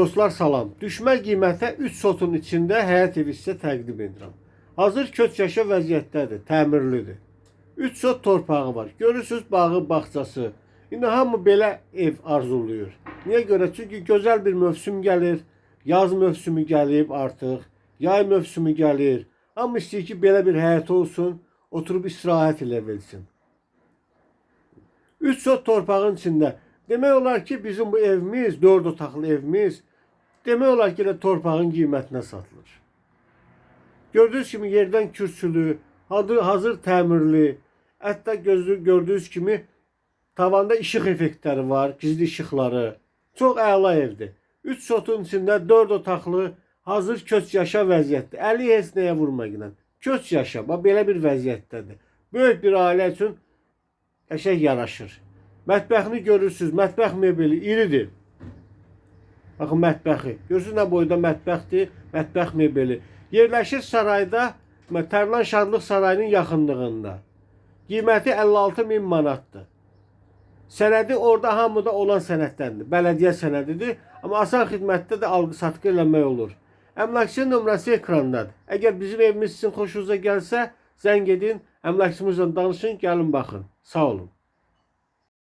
Dostlar salam. Düşmə qiymətə 3 sotun içində həyat evi sizə təqdim edirəm. Hazır köç yaşa vəziyyətdədir, təmirlidir. 3 sot torpağı var. Görürsüz bağı, bağçası. İndi hamı belə ev arzuluyur. Niyə görə? Çünki gözəl bir mövsüm gəlir. Yaz mövsümü gəlib artıq. Yay mövsümü gəlir. Hamı istəyir ki, belə bir həyat olsun, oturub istirahət elə bilsin. 3 sot torpağın içində. Demək olar ki, bizim bu evimiz, 4 otaqlı evimiz demək olar ki, elə torpağın qiymətinə satılır. Gördüyünüz kimi yerdən kürsülü, hazır, təmirli, hətta gözü gördüyünüz kimi tavanda işıq effektləri var, gizli işıqları. Çox əla evdir. 3 sotun içində 4 otaqlı, hazır köç yaşa vəziyyətdə. Əli heç nəyə vurmaqla. Köç yaşa, bax belə bir vəziyyətdədir. Böyük bir ailə üçün qəşəng yaraşır. Mətbəxini görürsüz, mətbəx mebeli iridir. Baxın mətbəxi. Görürsüz nə boyda mətbəxdir, mətbəx mebeli. Yerləşir sarayda, Tərlan Şadlıq sarayının yaxınlığında. Qiyməti 56 min manatdır. Sənədi orada hamıda olan sənəddəndir. Bələdiyyə sənədidir. Amma asan xidmətdə də alqı-satqı eləmək olur. Əmlakçının nömrəsi ekrandadır. Əgər bizim evimiz sizin xoşunuza gəlsə, zəng edin, əmlakçımızla danışın, gəlin baxın. Sağ olun.